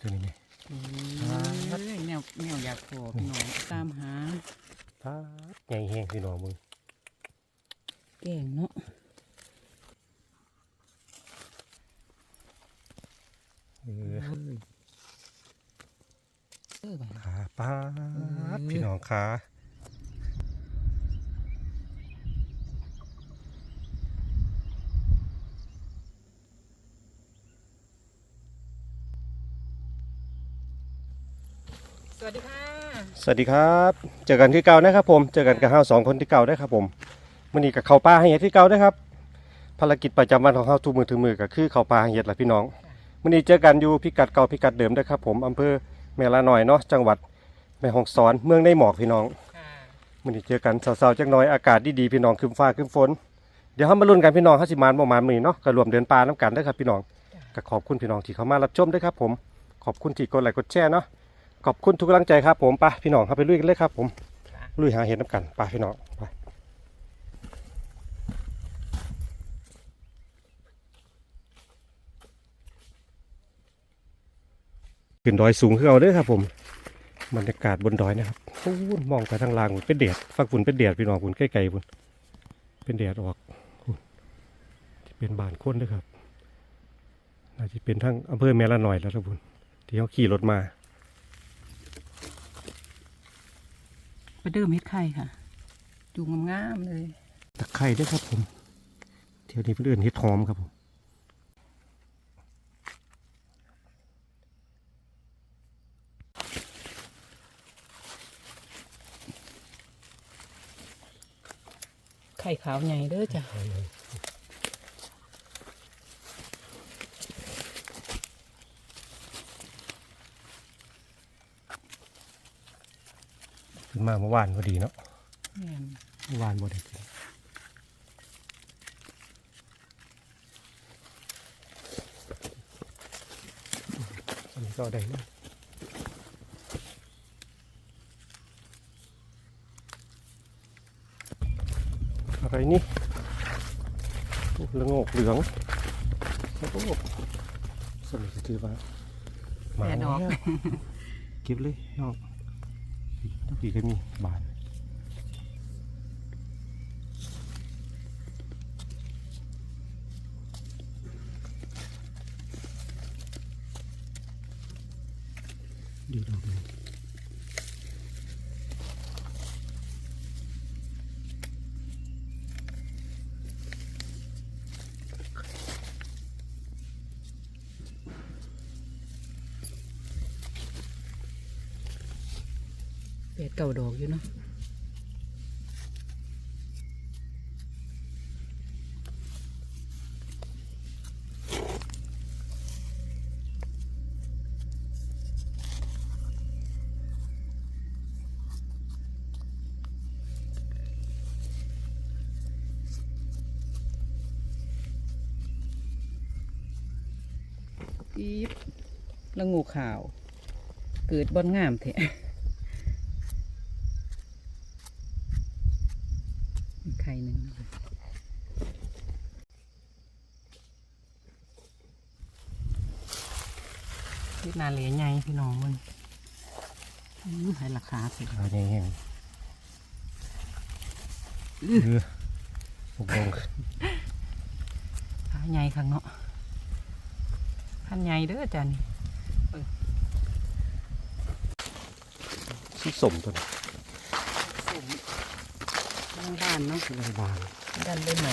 ตัวนี้ไหมเอ้ยแนวแนวอยากพอพี่น้องตามหาปาดใหญ่แห้งพี่น้องมึงแกงเนาะเออเออบ่าขาปาดพี่น้องขา สวัสดีค่ะ สวัสดีครับเจอกันที่เก่านะครับผมเจอกันกับเฮาสองคนที่เก่าได้ครับผมมื้อนี้กับเขาป่าให้เฮ็ดที่เก่าได้ครับภารกิจประจำวันของเฮาทุกมือถึงมือก็คือเขาป่าให้เฮ็ดละพี่น้องมื้อนี้เจอกันอยู่พิกัดเก่าพิกัดเดิมเด้ครับผมอำเภอแม่ละหน้อยเนาะจังหวัดแม่ฮ่องสอนเมืองในหมอกพี่น้องมื้อนี้เจอกันเช้าๆจักหน่อยอากาศดีๆพี่น้องคึมฟ้าคึมฝนเดี๋ยวเฮามาลุ้นกันพี่น้องเฮาสิมานบ่มานมื้อนี้เนาะก็รวมเดินป่านํกันเด้ครับพี่น้องก็ขอบคุณพี่น้องที่เข้ามารับชมด้วยครับผมขอบคุณที่กดไลค์กดแชร์เนาะ ขอบคุณทุกกำลังใจครับผมไปพี่น้องเข้าไปลุยกันเลยครับ ผมลุยหาเห็ดน้ำกันไปพี่น้องไปขึ้นดอยสูงขึ้นเอาเด้อครับ ผมบรรยากาศบนดอยนะครับโอ้ยมองไปทางล่างเป็นแดดฟักฝุ่นเป็นแดดพี่น้องฝุ่นใกล้ๆฝุ่นเป็นแดดออกที่เป็นบานคนเด้อครับน่าจะเป็นทั้งอำเภอแม่ละหน่อยแล้วครับฝุ่นที่เขาขี่รถมา ไปเดิมเฮ็ดไข่ค่ะจูงงามๆเลย ตะไคร้ด้วยครับผมเที่ยวนี้เพื่นเอนเห็ดหอมครับผมไข่ขาวใหญ่เด้อจ้ะ นมาเมื่อวานพอดีเนาะแม่นเมื่อวานพอดีกินอันนี้ก็ได้นะอะไรนี่โอ้ละโงกเหลืองโอ้โหสนิทถือว่ามาแม่ดอกแล้วเก็บเลยน้อง ทุกทีก็มีบาน ปดเก่าดอกอยู่เนาะอีบละงูขาว เกิดบอนงามแท้อีก ไข่หนึ่งที่นาเหลียใหญ่พี่น้องมันอื้อให้ราคาสิขาแห้งๆเออหกโมงขาใหญ่ข้างเนาะพันใหญ่เด้อจ้ะนี่สีสมตัวนี้ สมบ้านเนาะสีบานดันได้ใหม่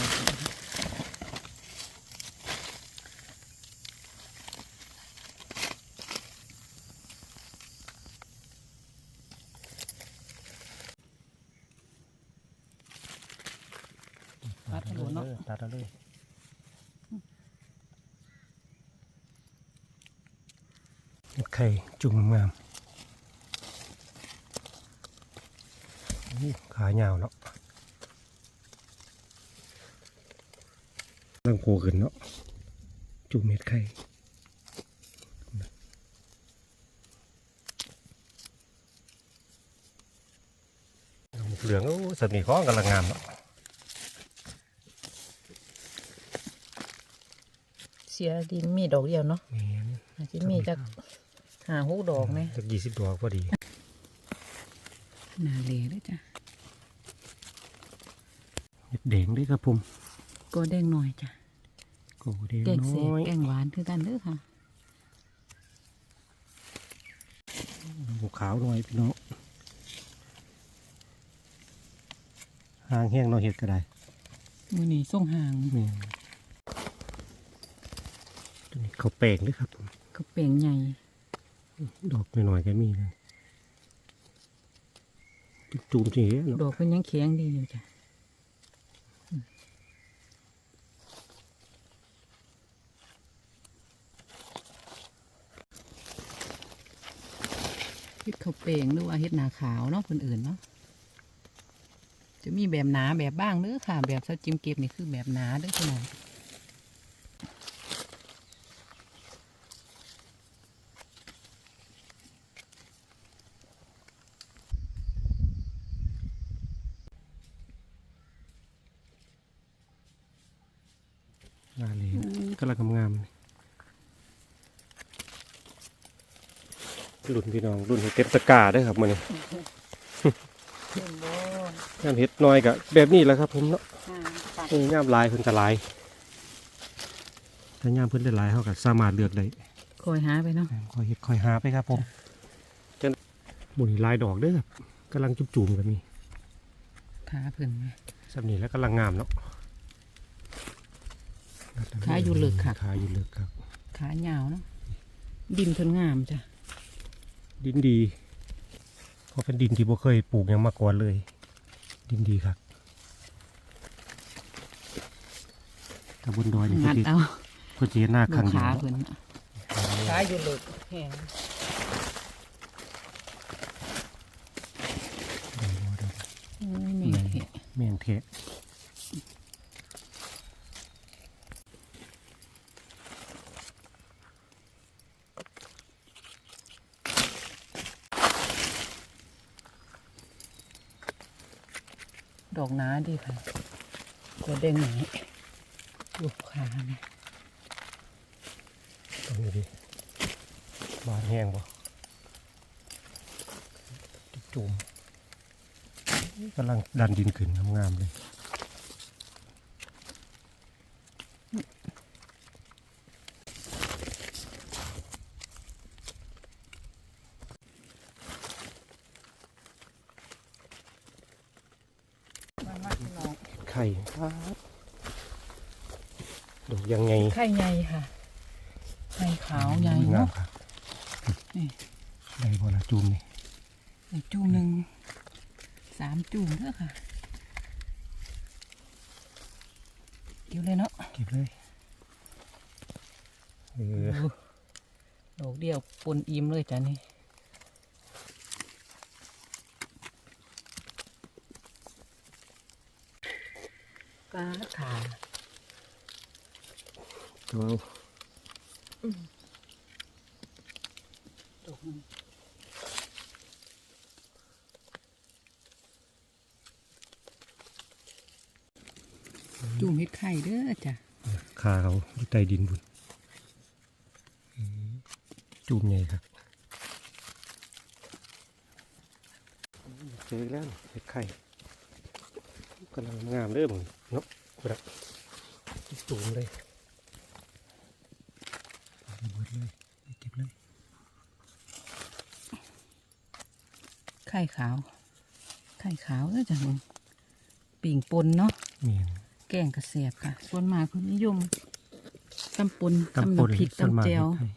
ตัดให้หลวเนาะตัดเอาเลยไข่จุ่มงามๆอู้ขายาวเนาะ ตั้งโผล่ขึ้นเนาะจุ่มเม็ดไข่เหลืองโอ้สมีข้องกำลังงามเนาะเสียดินมีดอกเดียวเนาะแม่นอาจจะมีจากหาหกดอกเนี่ยสักยี่สิบดอกพอดีนาเลเด้อจ้ะเห็ดแดงด้วยครับผมก็แดงหน่อยจ้ะ โอ้แดงแกงเสน้อยแกงหวานคือกันเด้อค่ะหมูขาวหน่อยพี่น้องหางแห้งเนาะเห็ดก็ได้มือนี้ส่งหางนี่ตัวนี้เขาวแปลงด้วยครับผมก็เป่งใหญ่ดอกหน่อยๆก็มีนะจูมสิเนาะดอกเป็นยังแข็งดีอยู่จ้ะ เฮ็ดข้าวเป่งหรือว่าเฮ็ดนาขาวเนาะคนอื่นเนาะจะมีแบบหนาแบบบ้างเด้อค่ะ แบบซาจิมเก็บนี่คือแบบหนาเด้อพี่น้องงาเลยก็ลังงามๆ รุ่นพี่น้องรุ่นเห็ดเต็มตะกร้าเด้วยครับมันนี่เห็นบ่งามเห็ดน้อยกับแบบนี้แหละครับ ผมเนาะเอองามลายเพิ่นจะลายถ้างามเพิ่นได้ลายเขาก็สามารถเลือกได้คอยหาไปเนาะคอยเห็ดคอยหาไปครับ ผมจะบุญลายดอกเด้อครับกำลังจุ่มๆกันมีขาเพิ่นมาสำนีแล้วกำลังงามเนาะขาอยู่ลึกค่ะขาอยู่ลึกครับขายาวเนาะดินเพิ่นงามจ้ะ ดินดีเพราะเป็นดินที่บ่เคยปลูกหยังมาก่อนเลย ดินดีครับถ้าบนดอยนี่งัดคือเอาก็จะเห็นหน้าดูข้างเดียขาวเพิ่นน่ะขาอยู่ลึกแห้งโอ้ยแม่เทะแม่งเทะ ดอกน้าดีค่ะตัวแดงไหนลูกขาเนี่ยตรงนี้ดิบานแห้งปะจุ่มกำลังดันดินขึ้นงามๆเลย มามาพี่น้องไข่ดอกยังไงไข่ใหญ่ค่ะไข่ขาวใหญ่งาเนาะมครับนี่ได้บ่ละจุ่มนี่อีกจุ่มหนึ่งสามจุ่มเด้อค่ะเกี่ยวเลยเนาะเก็บเลยเออ ดอกเดียวปนอิ่มเลยจ้ะนี่ กาขาตัวเอาดอกหนึ่งจุ่มเห็ดไข่เด้อจ้ะขาเขาอยู่ใต้ดินบุญอืมจุ่มใหญ่ครับเจอแล้วเห็ดไข่ กำลังงามเลยมึงเนาะครับจุ่มเลยเอาไปเบิดเลยเก็บเลยไข่ขาว ไข่ขาวเด้อจ้ะมึงปิ่งปนเนาะเมียนแกงกระเสียบค่ะ ส่วนมากเพิ่นนิยมตำปนตำตำปนน้ำพริกส่วนมากตำแจวเห็ด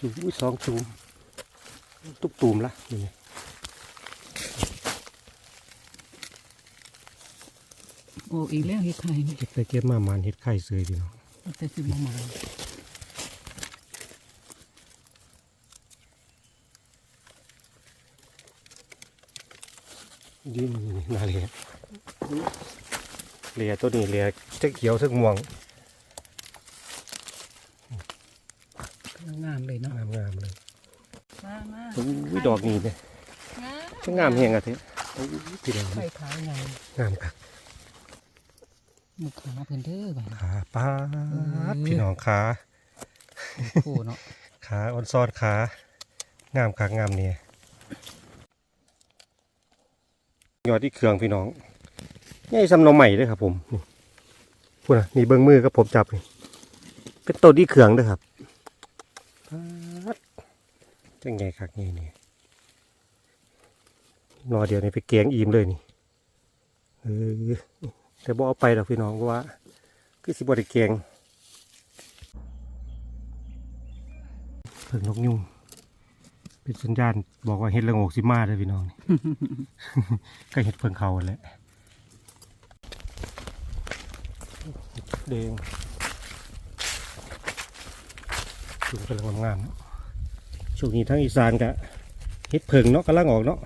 ไข่จุ่มอุ้ยสองจุ่มตุกตุ่มละนี่ไง โอ้อีกแล้วเห็ดไข่นี่เก็บไปเก็บมามันเห็ดไข่เสยพี่น้องแต่สิมามายืนนาเลียเลียตัวนี้เลียจะเขียวสักม่วงงามเลยเนาะงามงามๆเลยมามาอุ้ยดอกนี้เนี่ยจะงามเฮงอะเถอะอุ้ยพี่น้องไข่ขาวใหญ่งามคักห มุกขาเพิ่นเด้อบ่าดขาป้าดเออพี่น้องขาโอ้เนาะขาอ่อนซ้อนขางามขางามเนี่ยยอดที่เครื่องพี่น้องนี่ซ้ำหนอใหม่ด้วยครับ ผมนี่พูดนะนี่เบิ้งมือกับผมจับนี่เป็นต้นที่เครื่องด้วยครับป๊าดจังไงคักนี่นี่นอเดียวนี่ไปแกงอิ่มเลยนี่เออ แต่บ่เอาไปดอกพี่น้องว่า คือสิบ่ได้แกงเพิ่งนกยุงเป็นสัญญาณบอกว่าเห็ดละโงกสิมาเลยพี่น้องนี่ ก็เห็ดเพิ่งเขาแหละเดงจุงกำลังงามๆช่วงนี้ทั้งอีสานกะเห็ดเพิ่งเนาะกำลังออกเนาะ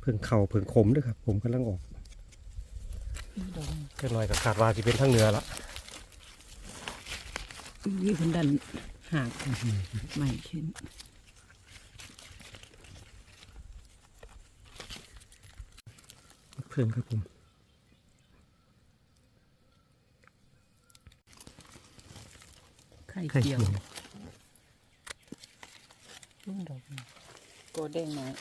เพิ่งเข่าเพิ่งขมด้วยครับ ผมกำลังออกก็ หน่อยกับขาดว่าจะเป็นทั้งเหนือละนี่คนดันหักใหม่ขึ้นเพิ่งครับผมไข่ไข่เจียวเจียวลุงดอกนี่ก็แดงน้อย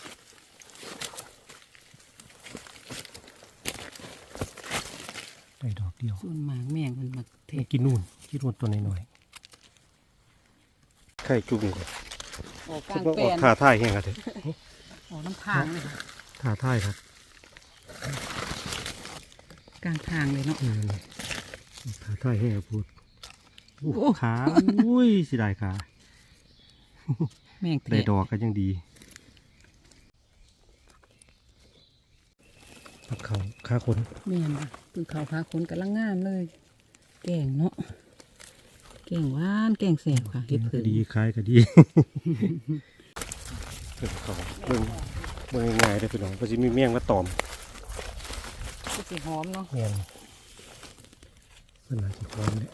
ได้ดอกเดียวส่วนหมากแมงมันมาเทไม่กินนู่นกินนู่นตัวน้อยๆไข่จุ่มก่อนออกกคิลาดงว่าแปอลอกนขาท่ายแห้งกันเถอะออกน้ำทางเลยขาท่ายครับกลางทางเลยเนาะ อืมขาท่ายแห้งครับพูดอู้โอ้ ขา อุ้ยสิได้ขาแมงเทได้ดอกก็ยังดีปักเขาขาคนแม่นบ่คือเขาพาคนกำลังงามเลย แกงเนาะแกงหวานแกงแสบค่ะเห็ดก็เผือกดีคล้ายก็ดีเพิ่งเขาเบิ่งเบิ่งง่ายๆเลยพี่น้องก็จะมีเมี่ยงมาตอมก็สิหอมเนาะเมี่ยงเพิ่นน่าจะพร้อมเนี่ย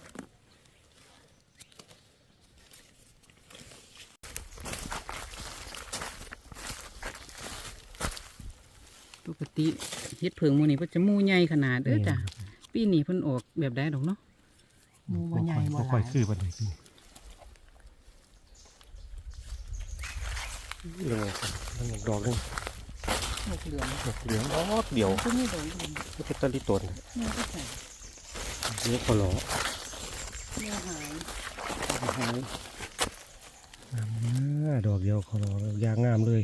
ปกติเห็ดเผือกหมูนี่เพิ่นจะหมูใหญ่ขนาดเด้อจ้ะปีนี้เพิ่นออกแบบใดดอกเนาะหมูบ่ใหญ่บ่บ่หค่อลายยคือปานใดพี่เรื่องมันดอกหนึงหกเหลืองดอกเหลืองดอกเดียวก็มีดอกเหลืองก็เป็นต้นที่ต้นนี่ก็ใส่เยอะพอหลอเนื้อหายหายงามดอกเดียวขอหลอยางงามเลย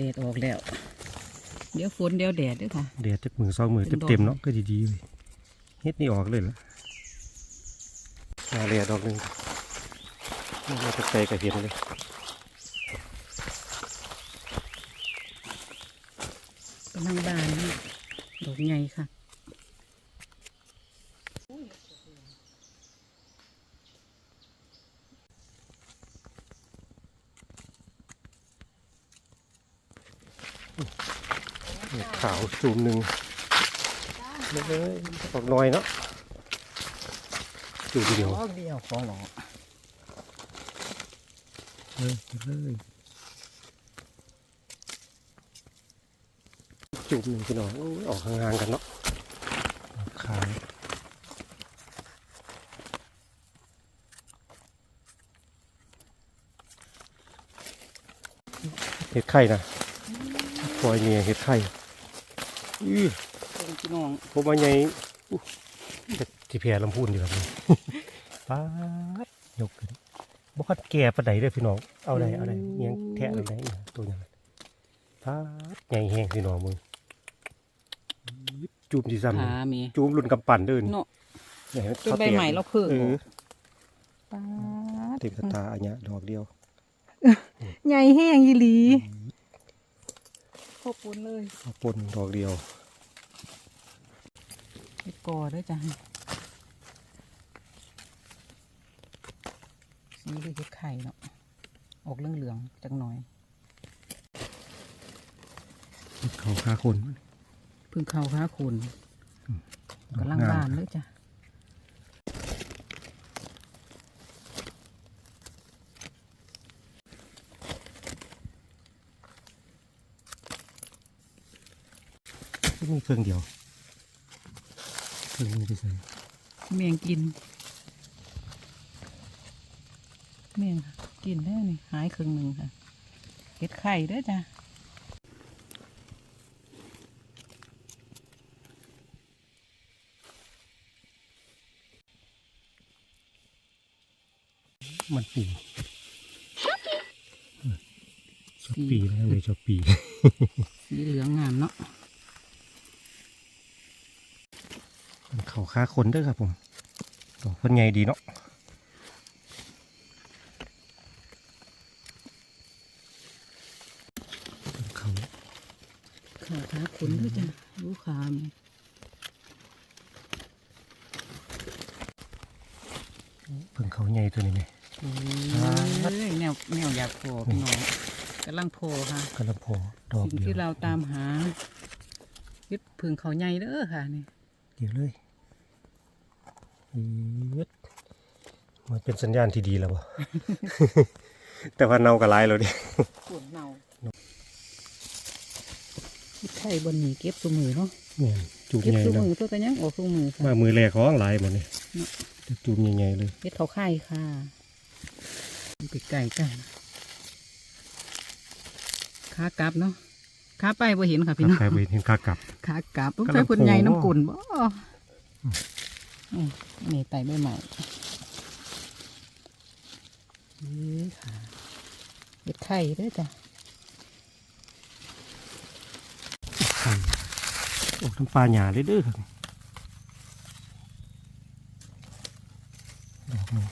ดดออกแล้ว เดี๋ยวฝนเดี๋ยวแดดเด้วยค่ะเดี๋ยวจักมือสองมือเป็นดอกเต็มๆเนาะก็ดีๆเลยเฮ็ดนี่ออกเลยละมาเลยดอกหนึงนี่มาจะใจก็เห็นเลยกำลังบานนี่ดอกใหญ่ค่ะ นี่ ขาวซูมหนึ่งเลยออกน้อยเนาะจูมเดียวดอกเดียวขอหลอเลยเลยจูบหนึ่งพี่น้องโอ้ยออกห่างๆกันเนาะขายเห็ดไข่นะปล่อยเนี่ยเห็ดไข่ อือพี่น้องผมว่าไงอู้แต่ที่แพรลำพูนดีกว่านี่ป๊ายกขึ้นบ่คัดแก่ปานใดเด้อพี่น้อง เอาได้เอาได้เอียงแทะอาได้ตัวย่างนั้ป๊าใหญ่แห้งพี่น้องมึงจูมที่ซ้ำจูมรุ่นกำปั่นเดินเนาะใหญ่จนใบใหม่เราเพิ่งเออปาต็มกระตาอันเนี้ยดอกเดียว ใหญ่แห้งยีหลี ขอบคุณเลยเอาปนดอกเดียวเห็ดกอด้วยจ้ะสีหรือเห็ดไข่เนาะออกเหลืองๆจังหน่อยเขาคาคนเพึ่งเข้าค้าคุณกำลังบานเลยจ้ะ มีเครื่องเดียวรึ่งนึงไปใส่แมงกินแมงค่ะกินแล้วนี่หายครึ่งหนึ่งค่ะเห็ดไข่เด้อจ้ะมันปีชอบปีนะเลยชอบปี สีเหลืองงามเนาะ มัน เขาค้าคนเด้วยครับผมดอกเพิ่นใหญ่ดีเนาะเขาขาขาขนด้วยจ้ะรู้ขามเพิ่งเขาใหญ่ตัวนี้ไหมโอ้ยแนวแนวอยากโผล่พี่น้องกำลังโผล่ค่ะกระโผดอกสิ่งเดียวที่เราตามหาเฮ็ดผึ่งเขาใหญ่เด้อค่ะนี่เดี๋ยวเลยยึด มันเป็นสัญญาณที่ดีแล้วบ่ แต่ว่าเน่ากับลายแล้วดิปวดเนาเฮ็ดไข่บนนี้เก็บสมือเนาะเนี่ยจูบเก็บใหญ่สแล้วมือตัวกันยังออกสมือค่ะมามือแรกของหลายหมดนี่เนาะจะจูบใหญ่ๆเลยเฮ็ดเขาไข่ค่ะไปไก่กันขากลับเนาะขาไปบ่เห็นค่ะพี่น้องใครไปเห็นขากลับขากลับต้องกำลังใช้คนใหญ่โผล่น้ำกุ่นบ่อืม นี่ไต่ใบใหม่นี่ค่ะเห็ดไข่เด้วยจ้ะไข่ออกน้ำปลาหยาเลยเด้อครับดอกหนึ่ง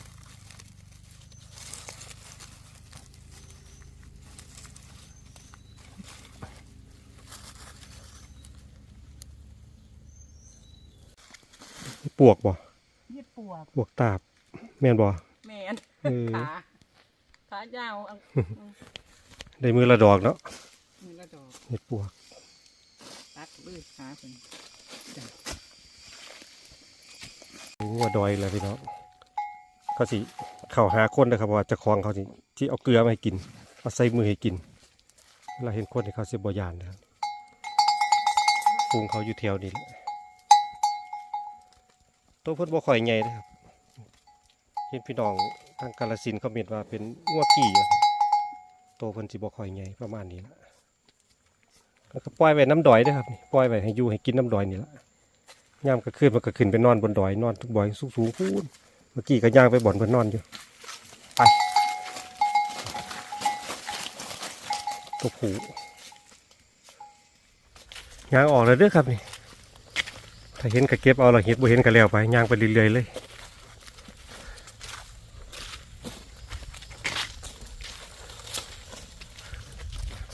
ปวกบ่เห็ดปวกปวกตาบ แม่นบ่แมนเออขาขายาวเอาได้มือละดอกเนาะนี่ก็ดอกเห็ดปวกตัดเลยขาเป็นโอ้ว่าดอยเลยพี่น้องเขาสิเข้าหาคนนะครับว่าเจะคลองเขาสิที่เอาเกลือมาให้กินเอาใส่มือให้กินเวลาเห็นคนที่เขาเสียบยานนะครับฟูงเขาอยู่แถวนี้แหละ ตัวเพิ่นบ่ค่อยใหญ่นะครับเห็นพี่น้องทางกาลสินเขาเม็นว่าเป็นงัวกี่ตัวเพิ่นสิบ่ค่อยใหญ่ประมาณนี้ละแล้วก็ปล่อยไว้น้ำดอยเด้วยครับปล่อยไว้ให้อยู่ให้กินน้ำดอยนี่ละย่ามก็ขึ้นมันก็ขึ้นไปนอนบนดอยนอนทุกบ่อยสูงสูงพูนเมื่อกี้ก็ย่างไปบ่อนเพิ่นนอนอยู่ไปตัวผูย่างออกเลยเด้อครับนี่ ถ้าเห็นก็เก็บเอาเราเห็นบ่เห็นก็แล้วไปย่างไปเรื่อยๆเลย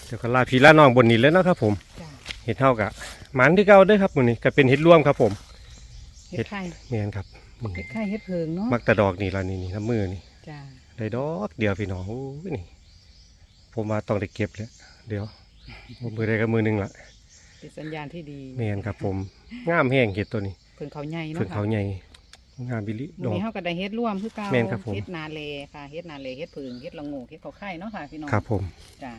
เดี๋ยวก็ลาพี่ลาน้องบนนี้เลยเนาะครับผมจ้ะเห็ดเท่ากับหมันที่เก่าเด้อครับมื้อนี้ก็เป็นเห็ดร่วมครับผมเห็ดไข่แม่นครับนี่เห็ดไข่เห็ดเพิงเนาะมักแต่ดอกนี่ละนี่นี่น้ำมือนี่จ้าได้ดอกเดียวพี่น้องโอ้ยนี่ ผมมาต้องได้เก็บแล้วเดี๋ยวผมมือได้กับมือหนึงละ เป็นสัญญาณที่ดีแม่นครับผมงามแห้งเห็ดตัวนี้เพิงเขาใหญ่เนาะเพิ่งค่ะเขาใหญ่งามบิลิมื้ดออกนี้เฮาก็ได้เฮ็ดร่วมคือเก่าแม่นครับผมเฮ็ดนาเลค่ะเฮ็ดนาเลเฮ็ดผึ่งเฮ็ดละโงกเฮ็ดเขาไข่เนาะค่ะพี่น้องครับผมจ้า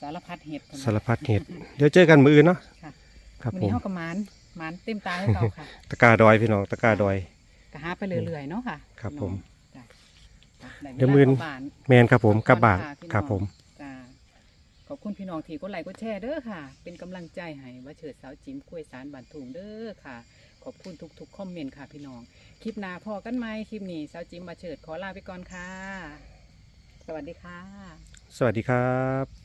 สารพัดเฮ็ดพุ่นสารพัดเห็ดเดี๋ยวเจอกันมืออื่นเนาะค่ะครับมื้อผมนี้เฮาก็หมานหมานเต็มตาให้เก่าค่ะ ตะกร้าดอยพี่น้องตะกร้าดอยก็หาไปเรื่อยๆเนาะค่ะ ครับพี่น้องผมจ้ะจ้ะไเดี๋ยวมื้อเข้าบ้านแมนครับผมกลับบ้านค่ะพี่น้องครับผมจ้าข อบคุณพี่น้องที่กดไลค์กดแชร์เด้อค่ะ เป็นกำลังใจให้ว่าเฉิดสาวจิ้มกล้วยสารบานถุงเด้อค่ะ ขอบคุณทุกๆคอมเมนต์ค่ะพี่น้อง คลิปหน้าพอกันไหมคลิปนี้สาวจิ้มมาเฉิดขอลาไปก่อนค่ะ สวัสดีค่ะ สวัสดีครับ